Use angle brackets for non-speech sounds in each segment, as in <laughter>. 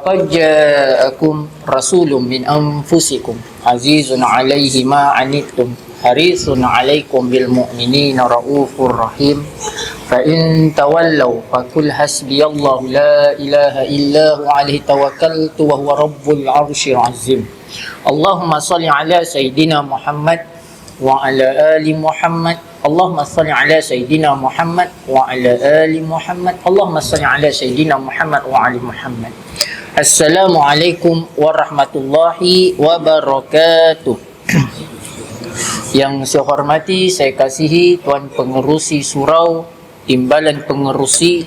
laqad ja'akum rasulun min anfusikum azizun alaihi ma 'anittum harisun 'alaykum bil mu'minina raufur rahim fa in tawallaw fa qul hasbiyallahu la ilaha illa huwa 'alayhi tawakkaltu wa huwa rabbul 'arsyil 'azim Allahumma salli 'ala sayidina Muhammad wa 'ala ali Muhammad Allahumma salli ala Sayyidina Muhammad wa ala ali Muhammad. Allahumma salli ala Sayyidina Muhammad wa ali Muhammad. Assalamualaikum warahmatullahi wabarakatuh. Yang saya hormati, saya kasihi Tuan Pengerusi Surau, Timbalan Pengerusi,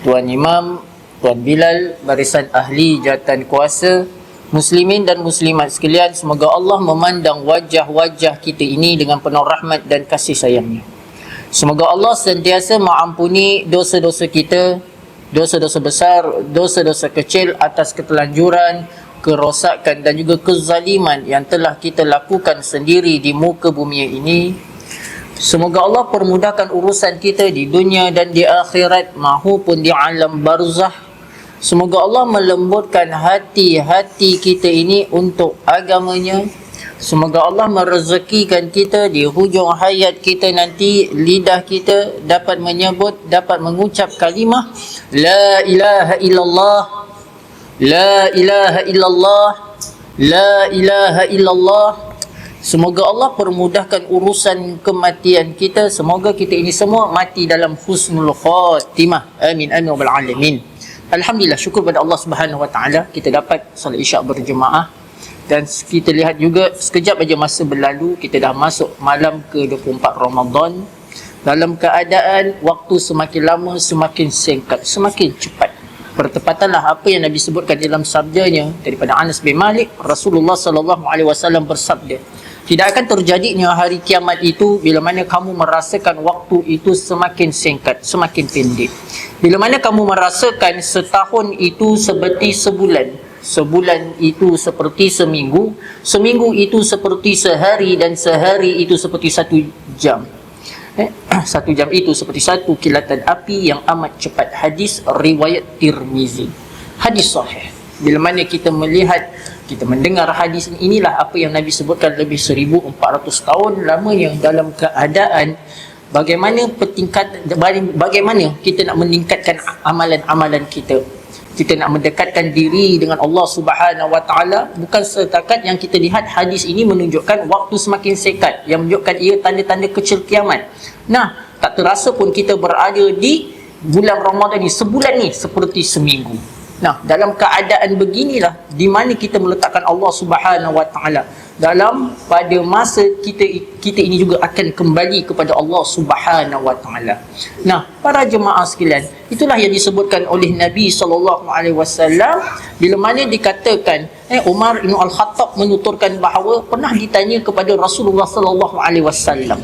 Tuan Imam, Tuan Bilal, Barisan Ahli Jatan Kuasa, Muslimin dan Muslimat sekalian, semoga Allah memandang wajah-wajah kita ini dengan penuh rahmat dan kasih sayangnya. Semoga Allah sentiasa mengampuni dosa-dosa kita, dosa-dosa besar, dosa-dosa kecil atas ketelanjuran, kerosakan dan juga kezaliman yang telah kita lakukan sendiri di muka bumi ini. Semoga Allah permudahkan urusan kita di dunia dan di akhirat mahupun di alam barzah. Semoga Allah melembutkan hati-hati kita ini untuk agamanya Semoga Allah merezekikan kita di hujung hayat kita nanti lidah kita dapat menyebut dapat mengucap kalimah la ilaha illallah La ilaha illallah La ilaha illallah. Semoga Allah permudahkan urusan kematian kita. Semoga kita ini semua mati dalam husnul khatimah. Amin. Amin. Wa alamin. Alhamdulillah syukur pada Allah subhanahu wa ta'ala. Kita dapat salat isyak berjemaah Dan kita lihat juga sekejap aja masa berlalu Kita dah masuk malam ke-24 Ramadan. Dalam keadaan waktu semakin lama semakin singkat Semakin cepat. Bertepatanlah apa yang Nabi sebutkan dalam sabdanya daripada Anas bin Malik Rasulullah sallallahu alaihi wasallam bersabda tidak akan terjadinya hari kiamat itu bila mana kamu merasakan waktu itu semakin singkat semakin pendek. Bila mana kamu merasakan setahun itu seperti sebulan sebulan itu seperti seminggu seminggu itu seperti sehari dan sehari itu seperti satu jam. Eh, <clears throat> satu jam itu seperti satu kilatan api yang amat cepat. Hadis riwayat Tirmizi. Hadis sahih. Bila mana kita melihat kita mendengar hadis ini inilah apa yang Nabi sebutkan lebih 1400 tahun lamanya dalam keadaan bagaimana petingkat bagaimana kita nak meningkatkan amalan-amalan kita kita nak mendekatkan diri dengan Allah Subhanahu Wa Taala bukan setakat yang kita lihat hadis ini menunjukkan waktu semakin sekat yang menunjukkan ia tanda-tanda kecil kiamat. Nah, tak terasa pun kita berada di bulan Ramadan ni sebulan ni seperti seminggu. Nah, dalam keadaan beginilah di mana kita meletakkan Allah Subhanahu Wa Taala dalam pada masa kita kita ini juga akan kembali kepada Allah Subhanahu Wa Taala. Nah, para jemaah sekalian, itulah yang disebutkan oleh Nabi sallallahu alaihi wasallam bila mana dikatakan eh Umar bin Al-Khattab menuturkan bahawa pernah ditanya kepada Rasulullah sallallahu alaihi wasallam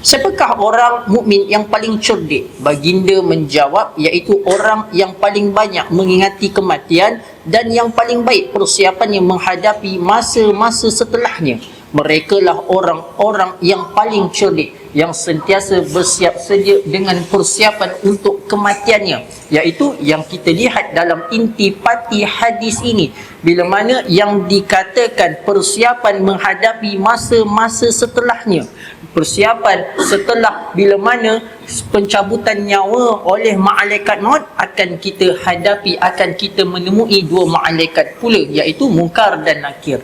Siapakah orang mukmin yang paling cerdik? Baginda menjawab iaitu orang yang paling banyak mengingati kematian dan yang paling baik persiapannya menghadapi masa-masa setelahnya. Mereka lah orang-orang yang paling cerdik yang sentiasa bersiap sedia dengan persiapan untuk kematiannya iaitu yang kita lihat dalam intipati hadis ini bila mana yang dikatakan persiapan menghadapi masa-masa setelahnya persiapan setelah bila mana pencabutan nyawa oleh malaikat maut akan kita hadapi akan kita menemui dua malaikat pula iaitu mungkar dan nakir.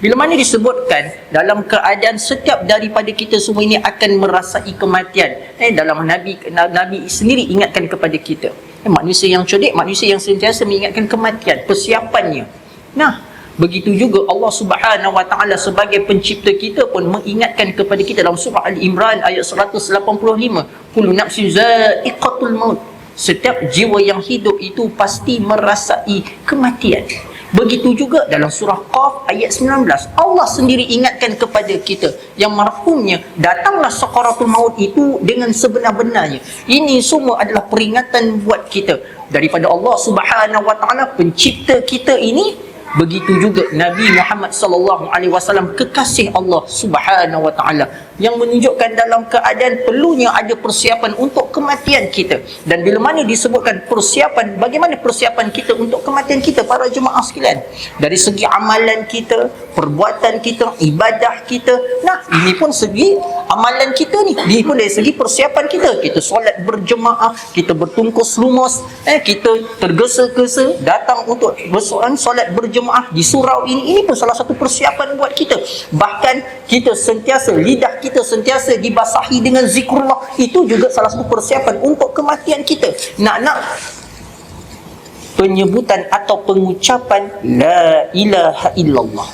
Bila mana disebutkan dalam keadaan setiap daripada kita semua ini akan merasai kematian. Eh dalam nabi nabi sendiri ingatkan kepada kita. Eh, manusia yang cerdik manusia yang sentiasa mengingatkan kematian persiapannya. Nah Begitu juga Allah Subhanahu Wa Taala sebagai pencipta kita pun mengingatkan kepada kita dalam surah Ali Imran ayat 185, "Kullu nafsin za'iqatul maut." Setiap jiwa yang hidup itu pasti merasai kematian. Begitu juga dalam surah Qaf ayat 19. Allah sendiri ingatkan kepada kita yang marhumnya datanglah sakaratul maut itu dengan sebenar-benarnya. Ini semua adalah peringatan buat kita daripada Allah Subhanahu Wa Taala pencipta kita ini Begitu juga Nabi Muhammad sallallahu alaihi wasallam kekasih Allah Subhanahu wa taala yang menunjukkan dalam keadaan perlunya ada persiapan untuk kematian kita. Dan bila mana disebutkan persiapan, bagaimana persiapan kita untuk kematian kita para jemaah sekalian? Dari segi amalan kita, perbuatan kita, ibadah kita. Nah, ini pun segi amalan kita ni. Ini pun dari segi persiapan kita. Kita solat berjemaah, kita bertungkus lumus, eh kita tergesa-gesa datang untuk bersoalan solat berjemaah di surau ini. Ini pun salah satu persiapan buat kita. Bahkan kita sentiasa lidah kita sentiasa dibasahi dengan zikrullah itu juga salah satu persiapan untuk kematian kita. Nak-nak penyebutan atau pengucapan la ilaha illallah.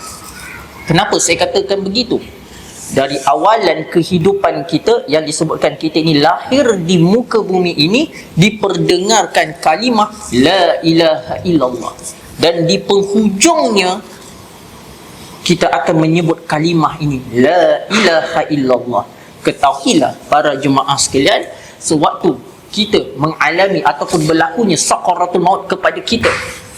Kenapa saya katakan begitu? Dari awalan kehidupan kita yang disebutkan kita ini lahir di muka bumi ini diperdengarkan kalimah la ilaha illallah. Dan di penghujungnya kita akan menyebut kalimah ini la ilaha illallah. Ketahuilah para jemaah sekalian sewaktu kita mengalami ataupun berlakunya sakaratul maut kepada kita.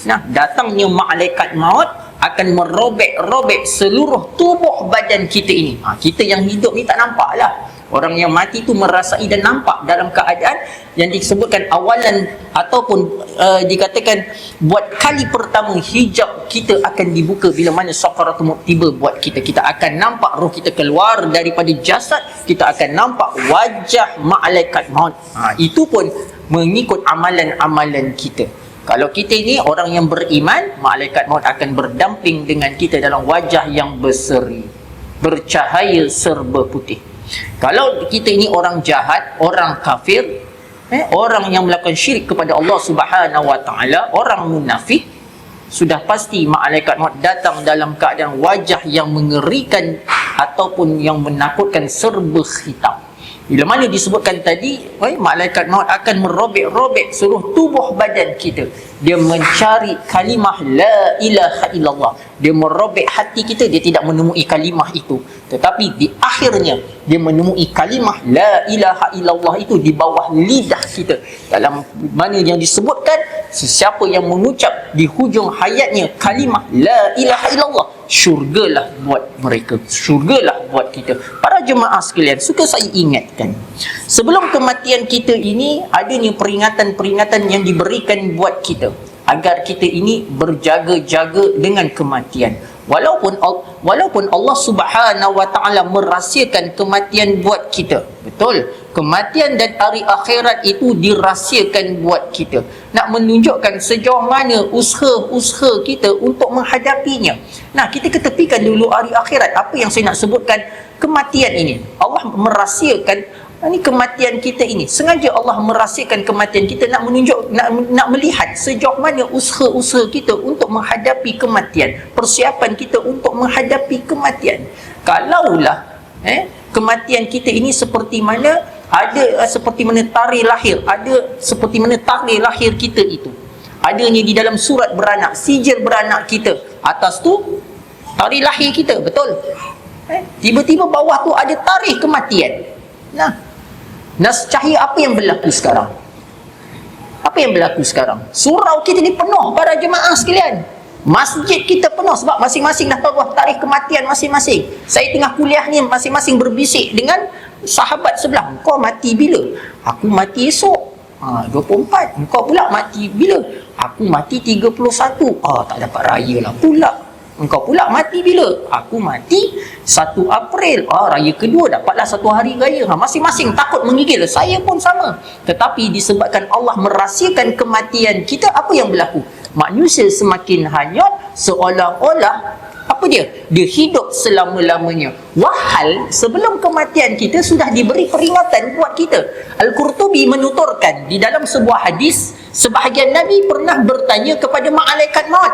Nah datangnya malaikat maut akan merobek-robek seluruh tubuh badan kita ini. Ha, kita yang hidup ni tak nampak lah. Orang yang mati tu merasai dan nampak dalam keadaan yang disebutkan awalan ataupun uh, dikatakan buat kali pertama hijab kita akan dibuka bila mana sakaratul maut tiba buat kita. Kita akan nampak roh kita keluar daripada jasad, kita akan nampak wajah malaikat maut. Ha, itu pun mengikut amalan-amalan kita. Kalau kita ini orang yang beriman, malaikat maut akan berdamping dengan kita dalam wajah yang berseri, bercahaya serba putih. Kalau kita ini orang jahat, orang kafir, eh, orang yang melakukan syirik kepada Allah Subhanahu Wa Taala, orang munafik, sudah pasti malaikat maut datang dalam keadaan wajah yang mengerikan ataupun yang menakutkan serba hitam. Bila mana disebutkan tadi, eh, malaikat maut akan merobek-robek seluruh tubuh badan kita. Dia mencari kalimah la ilaha illallah. Dia merobek hati kita, dia tidak menemui kalimah itu. Tetapi di akhirnya, dia menemui kalimah la ilaha illallah itu di bawah lidah kita. Dalam mana yang disebutkan, sesiapa yang mengucap di hujung hayatnya kalimah la ilaha illallah syurgalah buat mereka syurgalah buat kita para jemaah sekalian suka saya ingatkan sebelum kematian kita ini adanya peringatan-peringatan yang diberikan buat kita agar kita ini berjaga-jaga dengan kematian. Walaupun walaupun Allah Subhanahu wa taala merahsiakan kematian buat kita. Betul? Kematian dan hari akhirat itu dirahsiakan buat kita. Nak menunjukkan sejauh mana usaha-usaha kita untuk menghadapinya. Nah kita ketepikan dulu hari akhirat. Apa yang saya nak sebutkan? Kematian ini. Allah merahsiakan ini kematian kita ini. Sengaja Allah merahsiakan kematian kita nak menunjuk nak nak melihat sejauh mana usaha-usaha kita untuk menghadapi kematian. Persiapan kita untuk menghadapi kematian. Kalaulah eh kematian kita ini seperti mana ada uh, seperti mana tarikh lahir ada seperti mana tarikh lahir kita itu. Adanya di dalam surat beranak sijil beranak kita. Atas tu tarikh lahir kita betul? Eh tiba-tiba bawah tu ada tarikh kematian. Nah Nas cahaya apa yang berlaku sekarang? Apa yang berlaku sekarang? Surau kita ni penuh para jemaah sekalian. Masjid kita penuh sebab masing-masing dah tahu tarikh kematian masing-masing. Saya tengah kuliah ni masing-masing berbisik dengan sahabat sebelah. Kau mati bila? Aku mati esok. Ha, 24. Kau pula mati bila? Aku mati 31. Ah, tak dapat raya lah pula. Engkau pula mati bila? Aku mati 1 April. Ah, raya kedua dapatlah satu hari raya. Ha, masing-masing takut mengigil. Saya pun sama. Tetapi disebabkan Allah merahsiakan kematian kita, apa yang berlaku? Manusia semakin hanyut seolah-olah apa dia? Dia hidup selama-lamanya. Wahal sebelum kematian kita sudah diberi peringatan buat kita. Al-Qurtubi menuturkan di dalam sebuah hadis, sebahagian Nabi pernah bertanya kepada malaikat maut,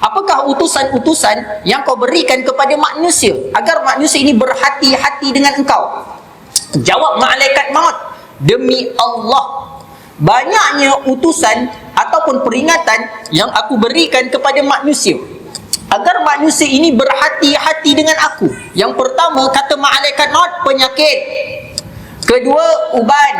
apakah utusan-utusan yang kau berikan kepada manusia agar manusia ini berhati-hati dengan engkau? Jawab malaikat maut, demi Allah banyaknya utusan ataupun peringatan yang aku berikan kepada manusia agar manusia ini berhati-hati dengan aku. Yang pertama kata malaikat maut penyakit. Kedua uban.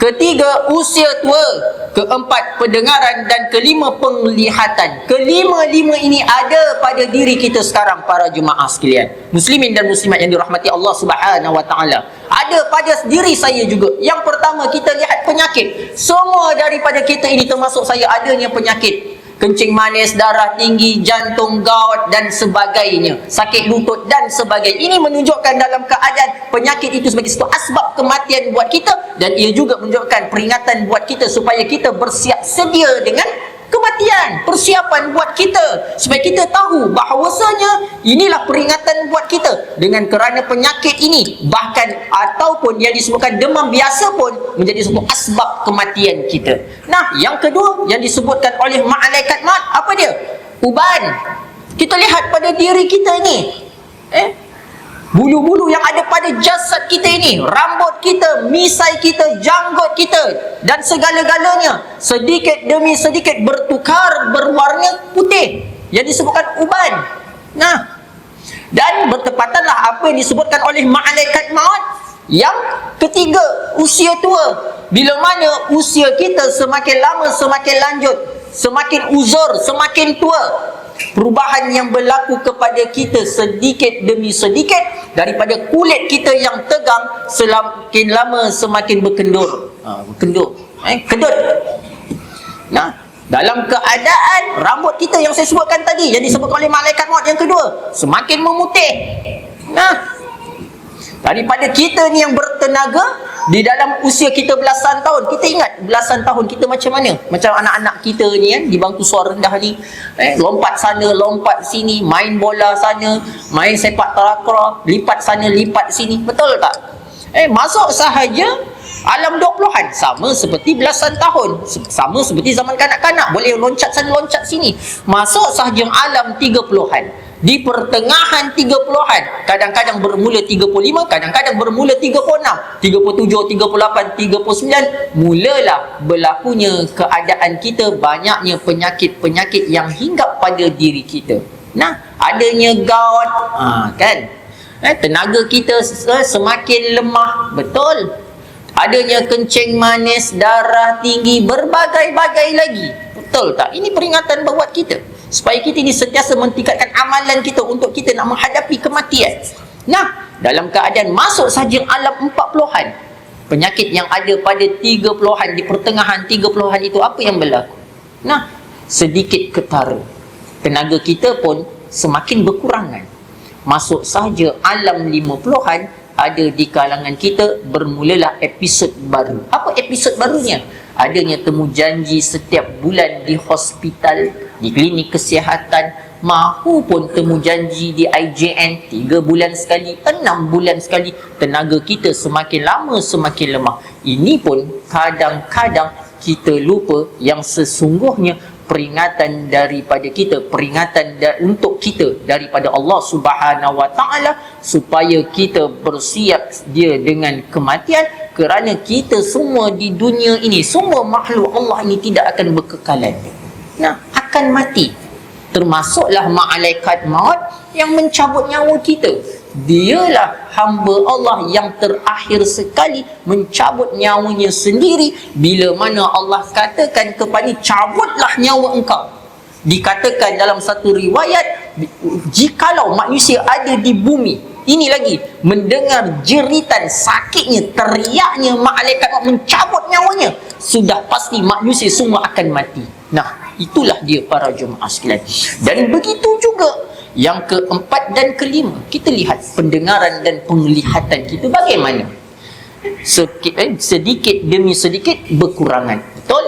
Ketiga, usia tua. Keempat, pendengaran. Dan kelima, penglihatan. Kelima-lima ini ada pada diri kita sekarang, para jemaah sekalian. Muslimin dan muslimat yang dirahmati Allah subhanahu ta'ala. Ada pada diri saya juga. Yang pertama, kita lihat penyakit. Semua daripada kita ini termasuk saya adanya penyakit kencing manis, darah tinggi, jantung, gout dan sebagainya. Sakit lutut dan sebagainya. Ini menunjukkan dalam keadaan penyakit itu sebagai satu asbab kematian buat kita dan ia juga menunjukkan peringatan buat kita supaya kita bersiap sedia dengan kematian persiapan buat kita. Supaya kita tahu bahawasanya inilah peringatan buat kita. Dengan kerana penyakit ini bahkan ataupun yang disebutkan demam biasa pun menjadi satu asbab kematian kita. Nah yang kedua yang disebutkan oleh malaikat maut apa dia? Uban. Kita lihat pada diri kita ini eh Bulu-bulu yang ada pada jasad kita ini, rambut kita, misai kita, janggut kita dan segala-galanya sedikit demi sedikit bertukar berwarna putih yang disebutkan uban. Nah, dan bertepatanlah apa yang disebutkan oleh malaikat maut yang ketiga, usia tua. Bila mana usia kita semakin lama semakin lanjut, semakin uzur, semakin tua, perubahan yang berlaku kepada kita sedikit demi sedikit daripada kulit kita yang tegang semakin lama semakin berkendur. Ha, berkendur. Eh, kedut nah dalam keadaan rambut kita yang saya sebutkan tadi yang disebut oleh malaikat maut yang kedua semakin memutih. Nah daripada kita ni yang bertenaga di dalam usia kita belasan tahun kita ingat belasan tahun kita macam mana? Macam anak-anak kita ni kan di bangku suara rendah ni eh, lompat sana lompat sini main bola sana main sepak takraw lipat sana lipat sini. Betul tak? Eh masuk sahaja alam 20-an sama seperti belasan tahun. Sama seperti zaman kanak-kanak. Boleh loncat sana loncat sini. Masuk sahaja alam 30-an di pertengahan 30-an kadang-kadang bermula 35 kadang-kadang bermula 36 37 38 39 mulalah berlakunya keadaan kita banyaknya penyakit-penyakit yang hinggap pada diri kita. Nah adanya gout ha, kan? Eh, tenaga kita semakin lemah betul? Adanya kencing manis darah tinggi berbagai-bagai lagi. Betul tak? Ini peringatan buat kita supaya kita ini sentiasa mentingkatkan amalan kita untuk kita nak menghadapi kematian. Nah dalam keadaan masuk saja alam 40-an penyakit yang ada pada 30-an di pertengahan 30-an itu apa yang berlaku? Nah sedikit ketara. Tenaga kita pun semakin berkurangan. Masuk saja alam 50-an ada di kalangan kita bermulalah episod baru. Apa episod barunya? Adanya temu janji setiap bulan di hospital di klinik kesihatan mahu pun temu janji di IJN 3 bulan sekali 6 bulan sekali tenaga kita semakin lama semakin lemah. Ini pun kadang-kadang kita lupa yang sesungguhnya peringatan daripada kita peringatan da- untuk kita daripada Allah Subhanahu Wa Taala supaya kita bersiap dia dengan kematian kerana kita semua di dunia ini semua makhluk Allah ini tidak akan berkekalan nah akan mati. Termasuklah malaikat maut yang mencabut nyawa kita. Dialah hamba Allah yang terakhir sekali mencabut nyawanya sendiri bila mana Allah katakan kepada cabutlah nyawa engkau. Dikatakan dalam satu riwayat jikalau manusia ada di bumi ini lagi mendengar jeritan sakitnya teriaknya malaikat mencabut nyawanya sudah pasti manusia semua akan mati nah itulah dia para jemaah sekalian. Dan begitu juga yang keempat dan kelima kita lihat pendengaran dan penglihatan kita bagaimana. Sedikit, eh, sedikit demi sedikit berkurangan. Betul?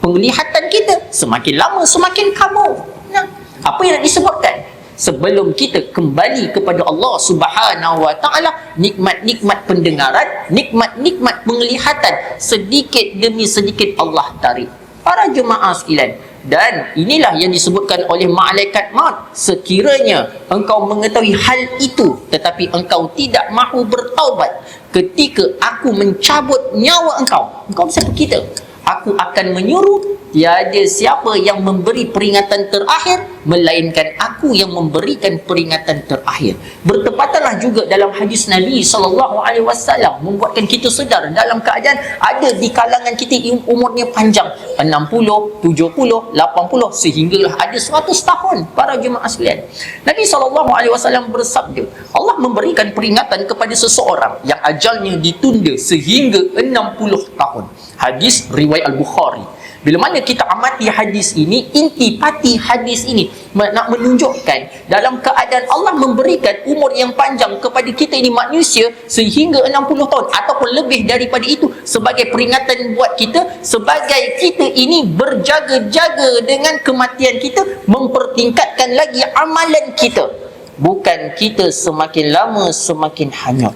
Penglihatan kita semakin lama semakin kabur. Nah apa yang disebutkan? Sebelum kita kembali kepada Allah Subhanahu wa taala nikmat-nikmat pendengaran nikmat-nikmat penglihatan sedikit demi sedikit Allah tarik para jemaah sekalian. Dan inilah yang disebutkan oleh malaikat maut. Sekiranya engkau mengetahui hal itu tetapi engkau tidak mahu bertaubat ketika aku mencabut nyawa engkau engkau siapa kita aku akan menyuruh tiada siapa yang memberi peringatan terakhir melainkan aku yang memberikan peringatan terakhir. Bertepatanlah juga dalam hadis Nabi sallallahu alaihi wasallam membuatkan kita sedar dalam keadaan ada di kalangan kita umurnya panjang 60 70 80 sehinggalah ada 100 tahun para jemaah sekalian. Nabi sallallahu alaihi wasallam bersabda Allah memberikan peringatan kepada seseorang yang ajalnya ditunda sehingga 60 tahun. Hadis riwayat al-Bukhari bila mana kita amati hadis ini, intipati hadis ini nak menunjukkan dalam keadaan Allah memberikan umur yang panjang kepada kita ini manusia sehingga 60 tahun ataupun lebih daripada itu sebagai peringatan buat kita sebagai kita ini berjaga-jaga dengan kematian kita mempertingkatkan lagi amalan kita. Bukan kita semakin lama semakin hanyut.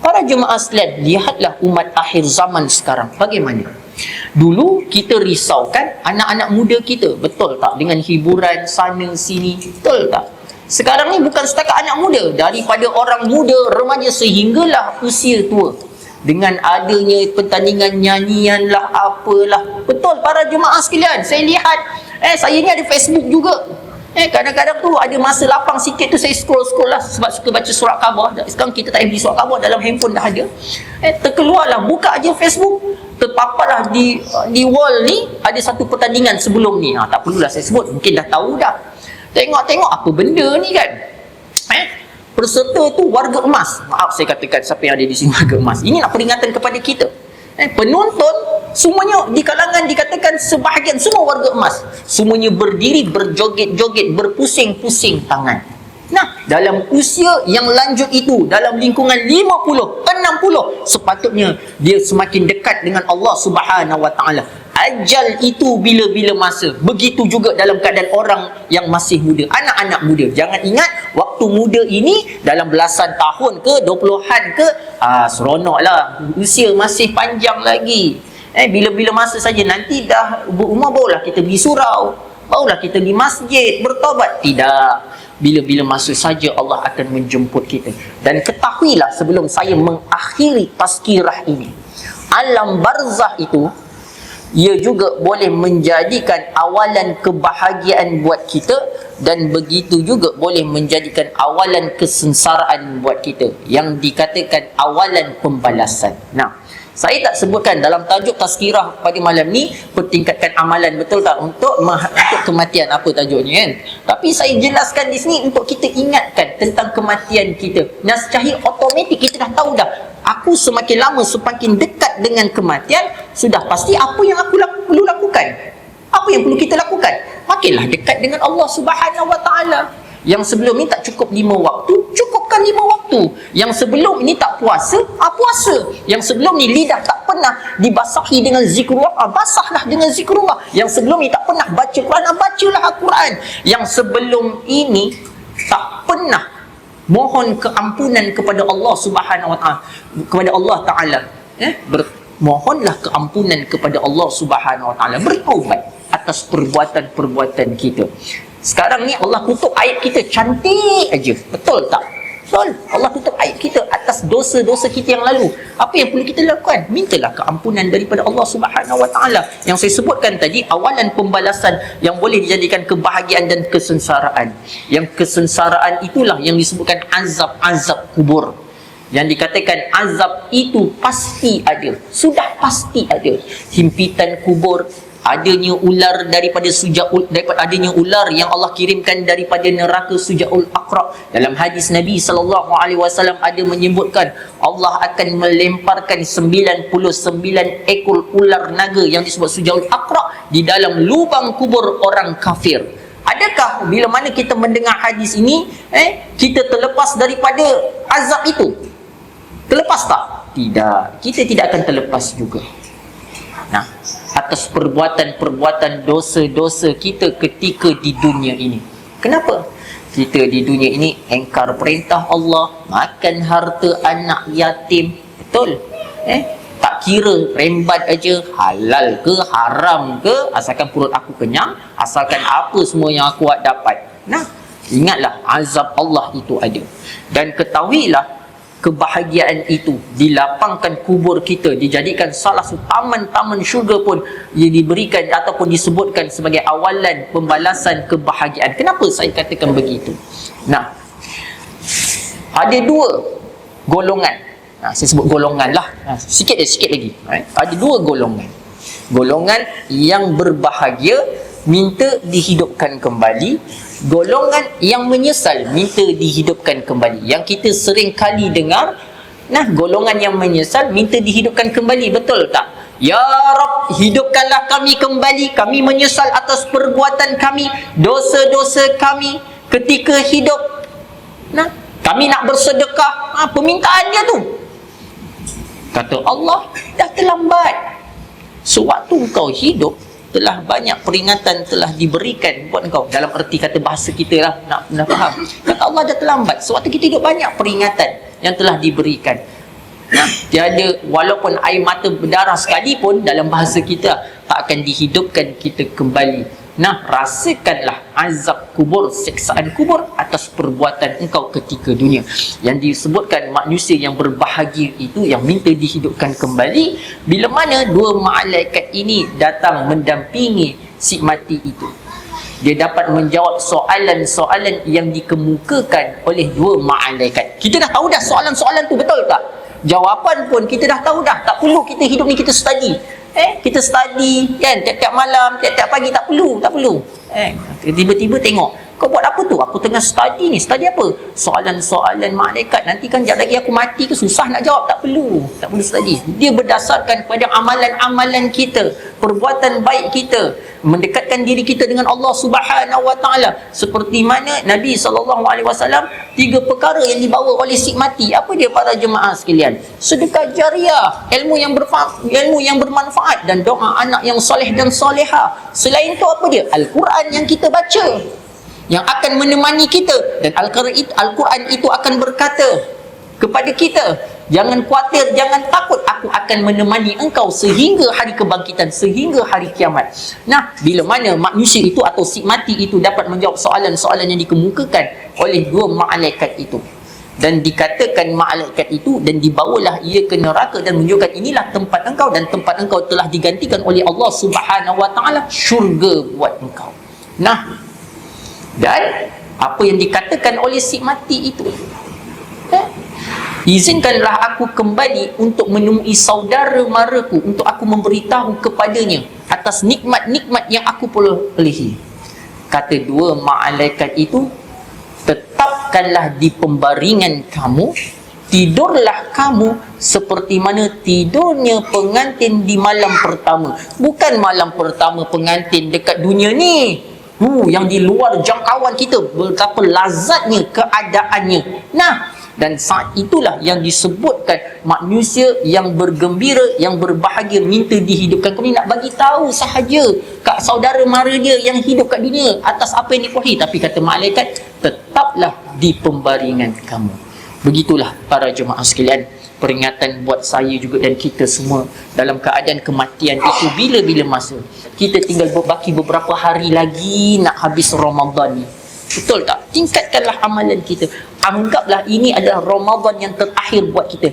Para jemaah sekalian lihatlah umat akhir zaman sekarang. Bagaimana Dulu kita risaukan anak-anak muda kita, betul tak? Dengan hiburan sana sini, betul tak? Sekarang ni bukan setakat anak muda, daripada orang muda, remaja sehinggalah usia tua. Dengan adanya pertandingan nyanyian lah, apalah. Betul para jemaah sekalian, saya lihat, eh saya ni ada Facebook juga. Eh kadang-kadang tu ada masa lapang sikit tu saya scroll-scroll lah sebab suka baca surat khabar. Sekarang kita tak boleh surat khabar dalam handphone dah ada. Eh terkeluarlah buka aja Facebook terpaparlah di di wall ni ada satu pertandingan sebelum ni. Ha, tak perlulah saya sebut mungkin dah tahu dah. Tengok-tengok apa benda ni kan. Eh peserta tu warga emas. Maaf saya katakan siapa yang ada di sini warga emas. Ini nak peringatan kepada kita. Eh, penonton semuanya di kalangan dikatakan sebahagian semua warga emas semuanya berdiri berjoget-joget berpusing-pusing tangan. Nah dalam usia yang lanjut itu dalam lingkungan 50 60 sepatutnya dia semakin dekat dengan Allah Subhanahu wa taala ajal itu bila-bila masa. Begitu juga dalam keadaan orang yang masih muda. Anak-anak muda. Jangan ingat waktu muda ini dalam belasan tahun ke 20-an ke ah seronoklah. Usia masih panjang lagi. Eh bila-bila masa saja nanti dah berumur barulah kita pergi surau. Barulah kita pergi masjid bertobat. Tidak. Bila-bila masa saja Allah akan menjemput kita. Dan ketahuilah sebelum saya mengakhiri tazkirah ini alam barzah itu ia juga boleh menjadikan awalan kebahagiaan buat kita dan begitu juga boleh menjadikan awalan kesengsaraan buat kita yang dikatakan awalan pembalasan. Nah, saya tak sebutkan dalam tajuk tazkirah pada malam ni pertingkatkan amalan betul tak untuk untuk kematian apa tajuknya kan. Tapi saya jelaskan di sini untuk kita ingatkan tentang kematian kita. Nah, secara automatik kita dah tahu dah aku semakin lama semakin dekat dengan kematian sudah pasti apa yang aku laku, perlu lakukan. Apa yang perlu kita lakukan? Makinlah dekat dengan Allah Subhanahu Wa Taala. Yang sebelum ni tak cukup lima waktu cukupkan lima waktu. Yang sebelum ini tak puasa ah puasa. Yang sebelum ni lidah tak pernah dibasahi dengan zikrullah ah, basahlah dengan zikrullah. Yang sebelum ni tak pernah baca Quran ah, bacalah Al-Quran. Yang sebelum ini tak pernah mohon keampunan kepada Allah Subhanahu wa taala kepada Allah taala eh? Mohonlah keampunan kepada Allah Subhanahu wa taala bertaubat atas perbuatan-perbuatan kita. Sekarang ni Allah tutup ayat kita cantik aja betul tak Betul. Allah tutup ayat kita atas dosa-dosa kita yang lalu. Apa yang perlu kita lakukan? Mintalah keampunan daripada Allah Subhanahu Wa Taala. Yang saya sebutkan tadi awalan pembalasan yang boleh dijadikan kebahagiaan dan kesengsaraan. Yang kesengsaraan itulah yang disebutkan azab-azab kubur. Yang dikatakan azab itu pasti ada. Sudah pasti ada. Himpitan kubur, adanya ular daripada sujaul daripada adanya ular yang Allah kirimkan daripada neraka sujaul aqra dalam hadis Nabi sallallahu alaihi wasallam ada menyebutkan Allah akan melemparkan 99 ekor ular naga yang disebut sujaul aqra di dalam lubang kubur orang kafir. Adakah bila mana kita mendengar hadis ini eh kita terlepas daripada azab itu? Terlepas tak? Tidak. Kita tidak akan terlepas juga atas perbuatan-perbuatan dosa-dosa kita ketika di dunia ini. Kenapa? Kita di dunia ini engkar perintah Allah, makan harta anak yatim. Betul? Eh, tak kira rembat aja halal ke haram ke asalkan perut aku kenyang, asalkan apa semua yang aku dapat. Nah, ingatlah azab Allah itu ada. Dan ketahuilah kebahagiaan itu dilapangkan kubur kita dijadikan salah satu taman-taman syurga pun yang diberikan ataupun disebutkan sebagai awalan pembalasan kebahagiaan. Kenapa saya katakan begitu? Nah ada dua golongan. Nah, saya sebut golongan lah. Nah, sikit sikit lagi. Right? ada dua golongan. Golongan yang berbahagia minta dihidupkan kembali golongan yang menyesal minta dihidupkan kembali. Yang kita sering kali dengar nah golongan yang menyesal minta dihidupkan kembali betul tak? Ya rab hidupkanlah kami kembali. Kami menyesal atas perbuatan kami dosa-dosa kami. Ketika hidup nah kami nak bersedekah. Ha, permintaan dia tu. Kata Allah dah terlambat. Sewaktu kau hidup telah banyak peringatan telah diberikan buat engkau dalam erti kata bahasa kita lah nak nak faham. Kata Allah dah terlambat. Sewaktu kita hidup banyak peringatan yang telah diberikan. Nah tiada walaupun air mata berdarah sekalipun dalam bahasa kita tak akan dihidupkan kita kembali Nah, rasakanlah azab kubur, seksaan kubur atas perbuatan engkau ketika dunia. Yang disebutkan manusia yang berbahagia itu yang minta dihidupkan kembali bila mana dua malaikat ini datang mendampingi si mati itu. Dia dapat menjawab soalan-soalan yang dikemukakan oleh dua malaikat. Kita dah tahu dah soalan-soalan tu betul tak? Jawapan pun kita dah tahu dah. Tak perlu kita hidup ni kita study. Eh, kita study kan? Tiap-tiap malam, tiap-tiap pagi tak perlu, tak perlu. Eh, tiba-tiba tengok kau buat apa tu? Aku tengah study ni. Study apa? Soalan-soalan malaikat. Nanti kan jap lagi aku mati ke susah nak jawab. Tak perlu. Tak perlu study. Dia berdasarkan kepada amalan-amalan kita. Perbuatan baik kita. Mendekatkan diri kita dengan Allah Subhanahu Wa Taala. Seperti mana Nabi SAW tiga perkara yang dibawa oleh si mati. Apa dia para jemaah sekalian? Sedekah jariah. Ilmu yang, berfa- ilmu yang bermanfaat. Dan doa anak yang soleh dan soleha. Selain itu apa dia? Al-Quran yang kita baca yang akan menemani kita. Dan Al-Quran itu, Al-Quran itu akan berkata kepada kita jangan khawatir jangan takut aku akan menemani engkau sehingga hari kebangkitan sehingga hari kiamat. Nah bila mana manusia itu atau si mati itu dapat menjawab soalan-soalan yang dikemukakan oleh dua malaikat itu. Dan dikatakan malaikat itu dan dibawalah ia ke neraka dan menunjukkan inilah tempat engkau dan tempat engkau telah digantikan oleh Allah Subhanahu wa taala syurga buat engkau. Nah dan apa yang dikatakan oleh si mati itu eh? izinkanlah aku kembali untuk menemui saudara maraku untuk aku memberitahu kepadanya atas nikmat-nikmat yang aku perolehi kata dua malaikat itu tetapkanlah di pembaringan kamu tidurlah kamu seperti mana tidurnya pengantin di malam pertama. Bukan malam pertama pengantin dekat dunia ni uh, yang di luar jangkauan kita betapa lazatnya keadaannya. Nah dan saat itulah yang disebutkan manusia yang bergembira yang berbahagia minta dihidupkan. Kami nak bagi tahu sahaja kat saudara mara dia yang hidup kat dunia atas apa yang dikuahi tapi kata malaikat tetaplah di pembaringan kamu. Begitulah para jemaah sekalian peringatan buat saya juga dan kita semua dalam keadaan kematian itu bila-bila masa. Kita tinggal baki beberapa hari lagi nak habis Ramadan ni. Betul tak? Tingkatkanlah amalan kita. Anggaplah ini adalah Ramadan yang terakhir buat kita.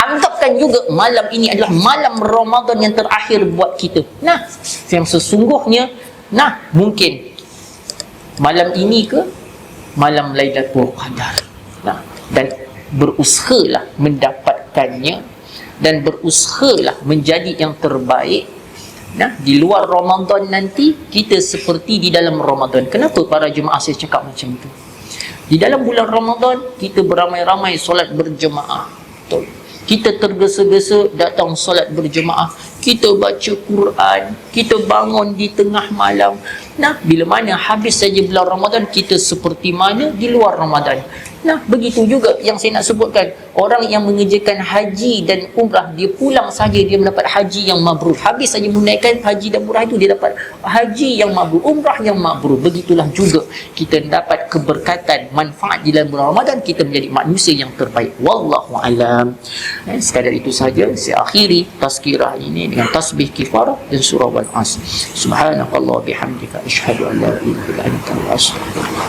Anggapkan juga malam ini adalah malam Ramadan yang terakhir buat kita. Nah yang sesungguhnya nah mungkin malam ini ke malam Lailatul Qadar. Nah dan berusahalah mendapatkannya dan berusahalah menjadi yang terbaik nah di luar Ramadan nanti kita seperti di dalam Ramadan. Kenapa para jemaah saya cakap macam itu di dalam bulan Ramadan kita beramai-ramai solat berjemaah. Betul. Kita tergesa-gesa datang solat berjemaah. Kita baca Quran kita bangun di tengah malam. Nah bila mana habis saja bulan Ramadan kita seperti mana di luar Ramadan Nah, begitu juga yang saya nak sebutkan. Orang yang mengerjakan haji dan umrah, dia pulang saja dia mendapat haji yang mabrur. Habis saja menunaikan haji dan umrah itu, dia dapat haji yang mabrur, umrah yang mabrur. Begitulah juga kita dapat keberkatan, manfaat di dalam bulan Ramadan, kita menjadi manusia yang terbaik. Wallahu alam. Eh, sekadar itu saja saya akhiri tazkirah ini dengan tasbih kifarah dan surah wal as. Subhanakallah bihamdika asyhadu an la ilaha illa anta astaghfiruka